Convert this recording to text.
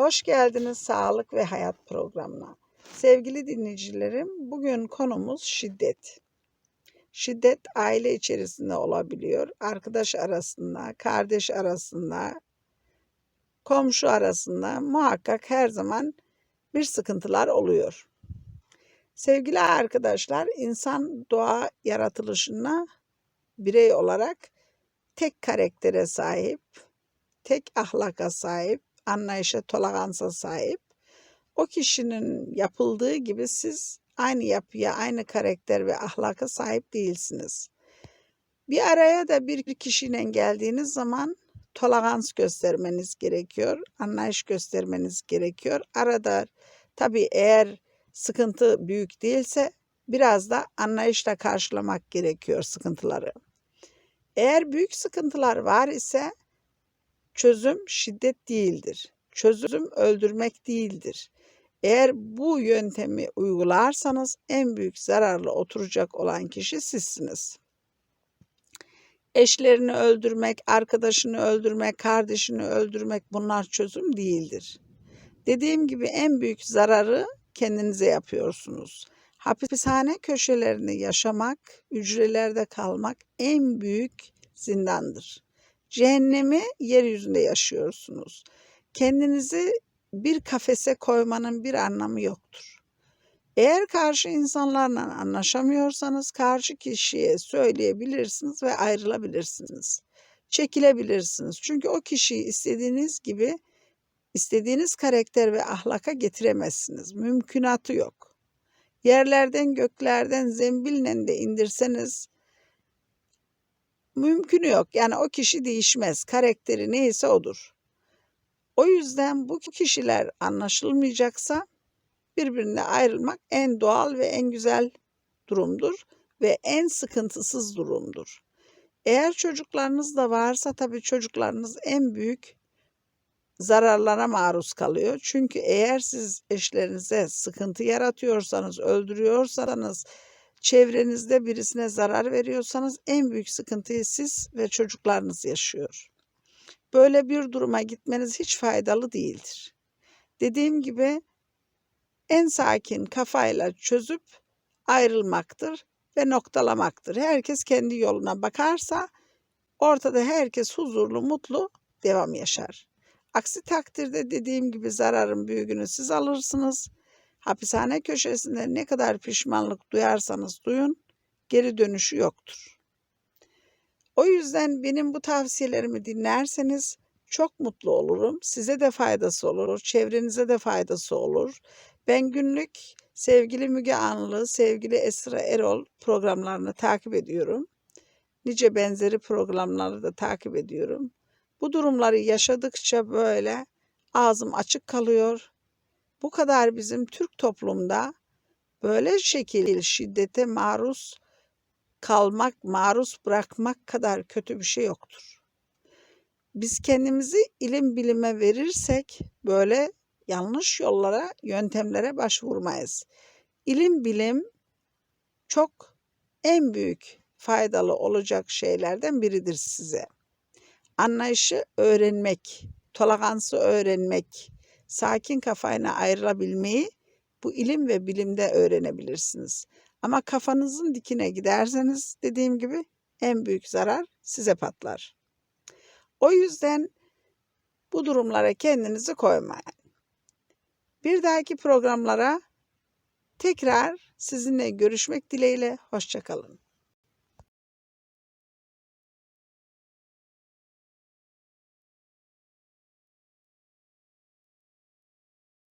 Hoş geldiniz Sağlık ve Hayat programına. Sevgili dinleyicilerim, bugün konumuz şiddet. Şiddet aile içerisinde olabiliyor, arkadaş arasında, kardeş arasında, komşu arasında muhakkak her zaman bir sıkıntılar oluyor. Sevgili arkadaşlar, insan doğa yaratılışına birey olarak tek karaktere sahip, tek ahlaka sahip, anlayışa, toleransa sahip. O kişinin yapıldığı gibi siz aynı yapıya, aynı karakter ve ahlaka sahip değilsiniz. Bir araya da bir kişiyle geldiğiniz zaman tolerans göstermeniz gerekiyor, anlayış göstermeniz gerekiyor. Arada tabii eğer sıkıntı büyük değilse biraz da anlayışla karşılamak gerekiyor sıkıntıları. Eğer büyük sıkıntılar var ise çözüm şiddet değildir. Çözüm öldürmek değildir. Eğer bu yöntemi uygularsanız en büyük zararlı oturacak olan kişi sizsiniz. Eşlerini öldürmek, arkadaşını öldürmek, kardeşini öldürmek bunlar çözüm değildir. Dediğim gibi en büyük zararı kendinize yapıyorsunuz. Hapishane köşelerini yaşamak, hücrelerde kalmak en büyük zindandır. Cehennemi yeryüzünde yaşıyorsunuz. Kendinizi bir kafese koymanın bir anlamı yoktur. Eğer karşı insanlarla anlaşamıyorsanız karşı kişiye söyleyebilirsiniz ve ayrılabilirsiniz. Çekilebilirsiniz. Çünkü o kişiyi istediğiniz gibi istediğiniz karakter ve ahlaka getiremezsiniz. Mümkünatı yok. Yerlerden göklerden zembille de indirseniz mümkünü yok. Yani o kişi değişmez. Karakteri neyse odur. O yüzden bu kişiler anlaşılmayacaksa birbirine ayrılmak en doğal ve en güzel durumdur ve en sıkıntısız durumdur. Eğer çocuklarınız da varsa tabii çocuklarınız en büyük zararlara maruz kalıyor. Çünkü eğer siz eşlerinize sıkıntı yaratıyorsanız, öldürüyorsanız, çevrenizde birisine zarar veriyorsanız en büyük sıkıntıyı siz ve çocuklarınız yaşıyor. Böyle bir duruma gitmeniz hiç faydalı değildir. Dediğim gibi en sakin kafayla çözüp ayrılmaktır ve noktalamaktır. Herkes kendi yoluna bakarsa ortada herkes huzurlu, mutlu devam yaşar. Aksi takdirde dediğim gibi zararın büyüğünü siz alırsınız. Hapishane köşesinde ne kadar pişmanlık duyarsanız duyun, geri dönüşü yoktur. O yüzden benim bu tavsiyelerimi dinlerseniz çok mutlu olurum. Size de faydası olur, çevrenize de faydası olur. Ben günlük sevgili Müge Anlı, sevgili Esra Erol programlarını takip ediyorum. Nice benzeri programları da takip ediyorum. Bu durumları yaşadıkça böyle ağzım açık kalıyor. Bu kadar bizim Türk toplumda böyle şekil şiddete maruz kalmak, maruz bırakmak kadar kötü bir şey yoktur. Biz kendimizi ilim bilime verirsek böyle yanlış yollara, yöntemlere başvurmayız. İlim bilim çok en büyük faydalı olacak şeylerden biridir size. Anlayışı öğrenmek, toleransı öğrenmek, sakin kafayla ayrılabilmeyi bu ilim ve bilimde öğrenebilirsiniz. Ama kafanızın dikine giderseniz dediğim gibi en büyük zarar size patlar. O yüzden bu durumlara kendinizi koymayın. Bir dahaki programlara tekrar sizinle görüşmek dileğiyle hoşçakalın.